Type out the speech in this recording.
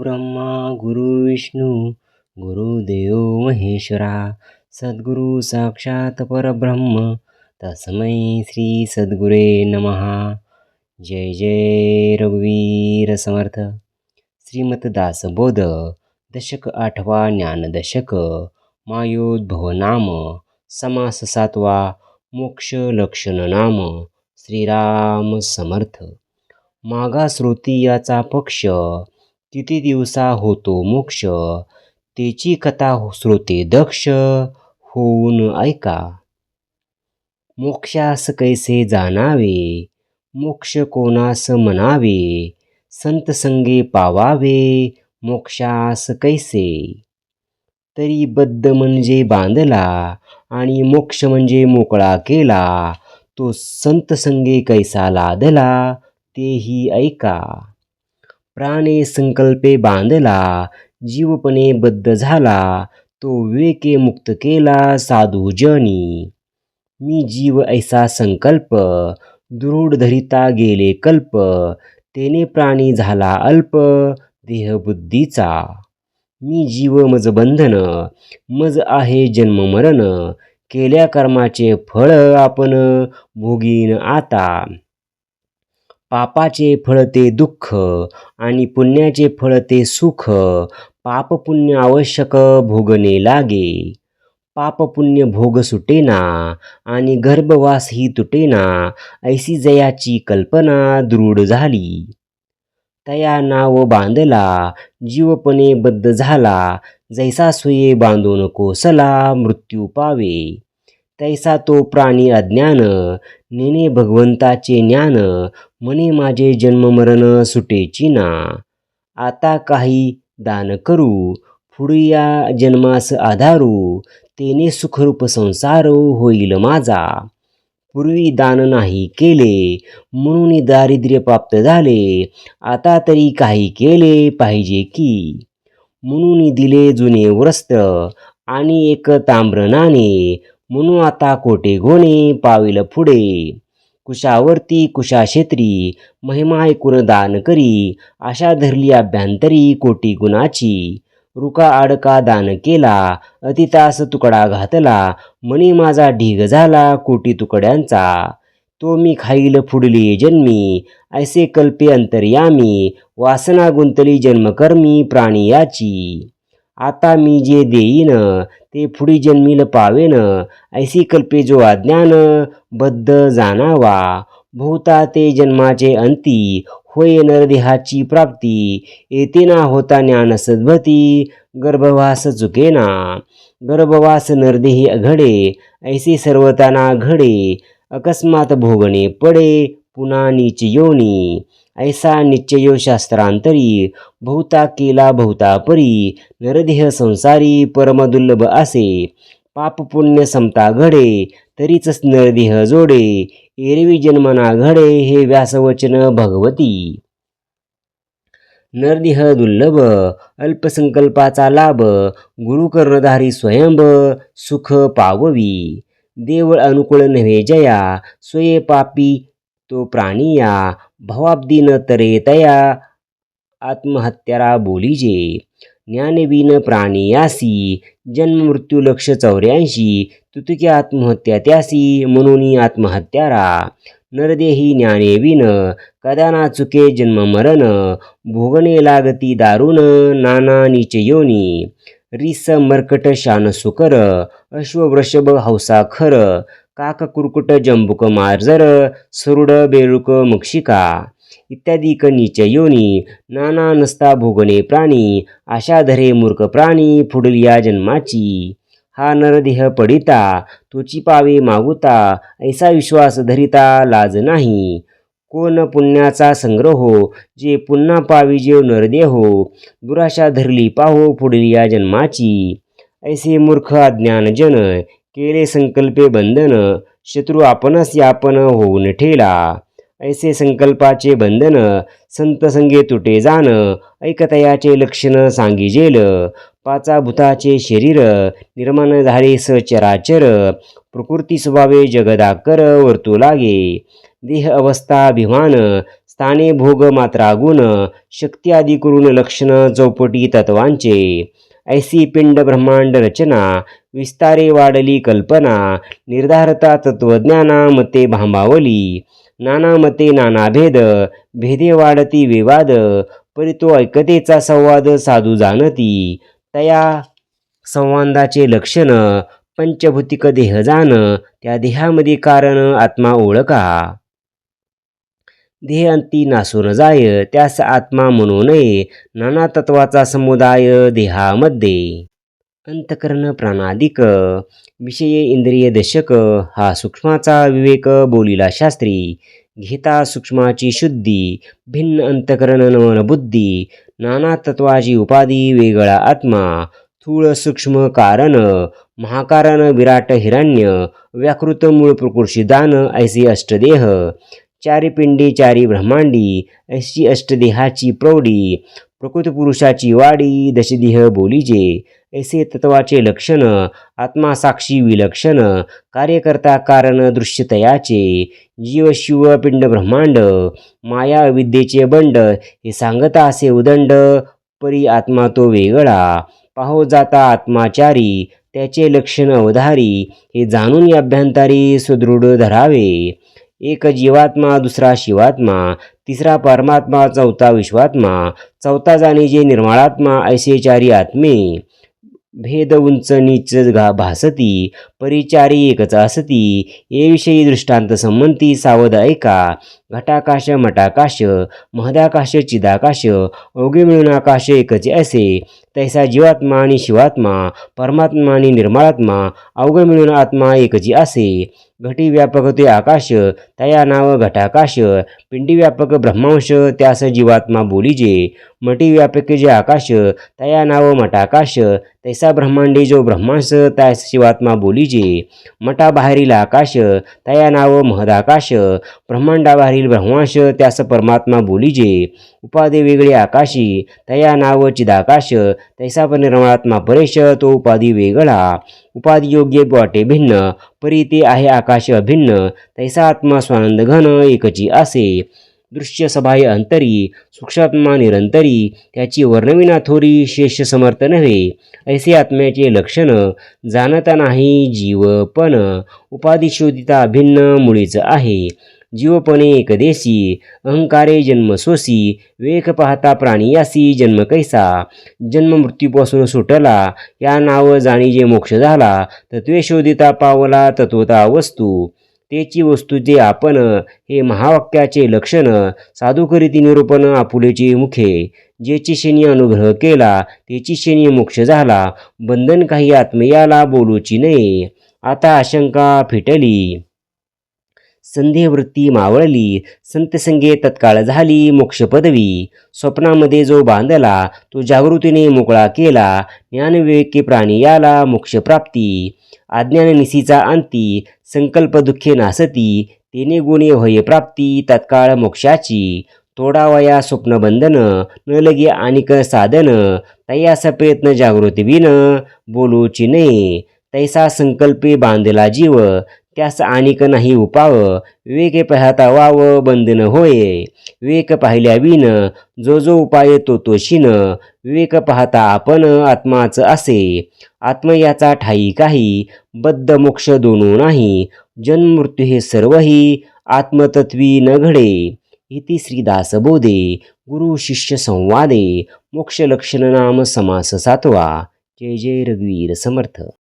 ब्रह्मा गुरु विष्णू गुरुदेव महेश्वरा सद्गुरु साक्षात परब्रह्म तस्मै श्री सद्गुरे नमहा जय जय रघुवीर समर्थ. श्रीमत दासबोध दशक आठवा ज्ञानदशक मायोद्भव नाम समास सातवा मोक्ष लक्षण नाम श्रीराम समर्थ. मागा श्रोती याचा पक्ष किती दिवसा होतो मोक्ष? तेची कथा श्रोते दक्ष होऊन ऐका. मोक्षास कैसे जाणावे? मोक्ष कोणास म्हणावे? संत संगे पावावे मोक्षास कैसे? तरी बद्ध म्हणजे बांधला आणि मोक्ष म्हणजे मोकळा केला. तो संत संगे कैसा लादला तेही ऐका. प्राणे संकल्पे बांधला जीवपणे बद्ध झाला तो विवेके मुक्त केला साधू जनी. मी जीव ऐसा संकल्प दृढ धरिता गेले कल्प तेने प्राणी झाला अल्प देहबुद्धीचा मी जीव मज बंधन मज आहे जन्म मरण केल्या कर्माचे फळ आपण भोगीन आता. पापाचे फळ ते दुःख आणि पुण्याचे फळ ते सुख. पाप पुण्य आवश्यक भोगणे लागे. पाप पुण्य भोग सुटेना आणि गर्भवासही तुटेना. ऐशी जयाची कल्पना दृढ झाली. तया नाव बांधला जीवपणे बद्ध झाला. जैसा सुये बांधून कोसला मृत्यू पावे. तैसा तो प्राणी अज्ञान नेने भगवंताचे ज्ञान म्हणे माझे जन्ममरण सुटेची ना. आता काही दान करू पुढया जन्मास आधारू तेने सुखरूप संसार होईल माझा. पूर्वी दान नाही केले म्हणून दारिद्र्य प्राप्त झाले आता तरी काही केले पाहिजे की. म्हणून दिले जुने वस्त्र आणि एक ताम्र नाणे म्हणून आता कोटे गोणे पाविल पुढे. कुशावरती कुशाक्षेत्री महिमा ऐकून दान करी. आशा धरली अभ्यंतरी कोटी गुणाची. रुका आडका दान केला अतितास तुकडा घातला. मनी माझा ढीग झाला कोटी तुकड्यांचा. तो मी खाईल फुडली जन्मी ऐसे कल्पे अंतर्यामी. वासना गुंतली जन्मकर्मी प्राणी याची. आता मी जे देईन ते पुढी जन्मील पावेन. ऐसी कल्पे जो अज्ञान बद्ध जाणावा. भोवता ते जन्माचे अंती होय नरदेहाची प्राप्ती. येते ना होता ज्ञान सद्भती गर्भवास चुकेना. गर्भवास नरदेही घडे ऐसे सर्वताना घडे. अकस्मात भोगणे पडे पुन्हा नीच योनी. ऐसा निश्चयो शास्त्रांतरी बहुता केला बहुता परी नरदेह संसारी परमदुर्लभ असे. पाप पुण्य समता घडे तरीच नरदेह जोडे एरवी जन्मना घडे हे व्यासवचन भगवती. नरदेह दुर्लभ अल्पसंकल्पाचा लाभ गुरुकर्णधारी स्वयंभ सुख पाववी. देवळ अनुकूळ नव्हे जया स्वये पापी तो प्राणिया भवाब्दीन तरेतया आत्महत्यारा बोलीजे ज्ञानवीन प्राणियासी जन्म मृत्यू लक्ष चौऱ्याऐंशी। तुतुकी आत्महत्या त्यासी। म्हणून आत्महत्यारा। नरदेही ज्ञानेविन। कदाना चुके जन्म मरण। भोगणे लागती दारुण। नाना निचयोनी। रिस मर्कट शान सुकर। अश्ववृषभ हौसा खर। काक कुरकुट जंबुक मार्जर सुरुड बेरुक मुक्षिका. इत्यादी नीच योनी नाना नसता भोगणे प्राणी आशा धरे मूर्ख प्राणी फुडलिया जन्माची. हा नरदेह पडिता तुची पावे मागुता ऐसा विश्वास धरिता लाज नाही. कोण पुण्याचा संग्रहो जे पुन्हा पावी जेव नरदेहो दुराशा धरली पाहो पुढील जन्माची. ऐसे मूर्ख अज्ञानजन केले संकल्पे बंधन शत्रू आपणच यापन होऊन ठेला. ऐसे संकल्पाचे बंधन संत संगे तुटे जाण ऐकतयाचे लक्षण सांगिजेल पाचा भूताचे शरीर निर्माण झाले सचराचर प्रकृती स्वभावे जगदाकर वर्तू लागे. देह अवस्था अभिमान स्थाने भोग मात्रा गुण शक्ती आदी करून लक्षण चौपटी तत्वांचे. ऐसी पिंड ब्रह्मांड रचना विस्तारे वाढली कल्पना निर्धारता तत्वज्ञाना मते भांबावली. नाना मते नाना भेद भेदे वाढती विवाद परितो ऐकतेचा संवाद साधू जाणती. तया संवादाचे लक्षण पंचभूतिक देह जाण त्या देहामध्ये कारण आत्मा ओळखा. देह अंती नासून जाय त्यास आत्मा म्हणू नये नाना तत्वाचा समुदाय देहामध्ये. अंतकरण प्राणादिक विषये इंद्रिय दशक हा सूक्ष्माचा विवेक बोलिला शास्त्री घेता सूक्ष्माची शुद्धी भिन्न अंतकरण नवन बुद्धी नाना तत्वाची उपाधी वेगळा आत्मा स्थूळ सूक्ष्म कारण महाकारण विराट हिरण्य व्याकृत मूळ प्रकृषी दान ऐसी अष्टदेह चारी पिंडी चारी ब्रह्मांडी ऐशी अष्टदेहाची प्रौढी प्रकृत पुरुषाची वाडी दशदेह बोलीजे ऐसे तत्वाचे लक्षण आत्मासाक्षी विलक्षण कार्यकर्ता कारण दृश्यतयाचे जीव शिव पिंड ब्रह्मांड माया विद्येचे बंड हे सांगता असे उदंड परी आत्मा तो वेगळा पाहो जाता आत्माचारी त्याचे लक्षण अवधारी हे जाणून या सुदृढ धरावे. एक जीवात्मा दुसरा शिवात्मा तिसरा परमात्मा चौथा विश्वात्मा चौथा जाणे जे निर्माळात्मा ऐसे चारी आत्मे भेद उंच नीच घा भासती परिचारी एकच असती ये विषयी दृष्टांत संमती सावध ऐका घटाकाश मटाकाश महदाकाश चिदाकाश अवघे मिळून आकाश एकच असे. तैसा जीवात्मा आणि शिवात्मा परमात्मा आणि निर्मळात्मा अवघ मिळून आत्मा एकची असे. घटी व्यापक ते आकाश तया नाव घटाकाश पिंडी व्यापक ब्रह्मांश त्यास जीवात्मा बोलीजे मटी व्यापक जे आकाश तया नाव मटाकाश तैसा ब्रह्मांडी जो ब्रह्मांश त्यास शिवात्मा बोलीजे मटाबाहेरील आकाश तया नाव महदाकाश ब्रह्मांडाबाहेरील ब्रह्मांश त्यास परमात्मा बोलीजे. उपाधे वेगळी आकाशी तया नाव चिदाकाश तैसा निर्मळात्मा परेश तो उपाधी वेगळा. उपाधी योग्य वाटे भिन्न परी ते आहे आकाश अभिन्न तैसा आत्मा स्वानंद घन एकची असे दृश्य सभाय अंतरी सूक्ष्मात्मा निरंतरी त्याची वर्णविना थोरी शेष समर्थ नव्हे. ऐसे आत्म्याचे लक्षण जाणता नाही जीव पण. उपाधी शोधिता भिन्न मुळीच आहे. जीवपणे एकदेशी अहंकारे जन्म सोसी वेख पाहता प्राणियासी जन्म कैसा जन्म मृत्यूपासून सुटला या नाव जाणी जे मोक्ष झाला तत्वे शोधिता पावला तत्वता वस्तू तेची वस्तू जे आपण हे महावाक्याचे लक्षण साधुकरीती निरूपण आपुलेचे मुखे जेची शनी अनुग्रह केला तेची शनी मोक्ष झाला बंधन काही आत्मयाला बोलूची नये आता आशंका फिटली. संध्यवृत्ती मावळली. संतसंगे तत्काळ झाली मोक्षपदवी स्वप्नामध्ये जो बांधला तो जागृतीने मोकळा केला. ज्ञानविवेकी प्राणी याला मोक्षप्राप्ती अज्ञान निसीचा अंती संकल्प दुःखे नासती. तेने गुणे होय प्राप्ती तत्काळ मोक्षाची. तोडावया स्वप्नबंधन न लगे आणिक साधन. तयास प्रयत्न जागृती विन बोलूची नये. तैसा संकल्पे बांधला जीव. त्यास आणिक नाही उपाव. विवेके पाहता वाव बंधन होय. विवेक पाहिल्या विन जो जो उपाय तो तो शिन विवेक पाहता आपण आत्माच असे. आत्म याचा ठाई काही बद्ध मोक्ष दोनो नाही. जन्मृत्यू हे सर्वही आत्मतत्वी न घडे. इति श्रीदास बोधे गुरु शिष्य संवादे. मोक्ष लक्षण नाम समास सातवा. जय जय रघुवीर समर्थ.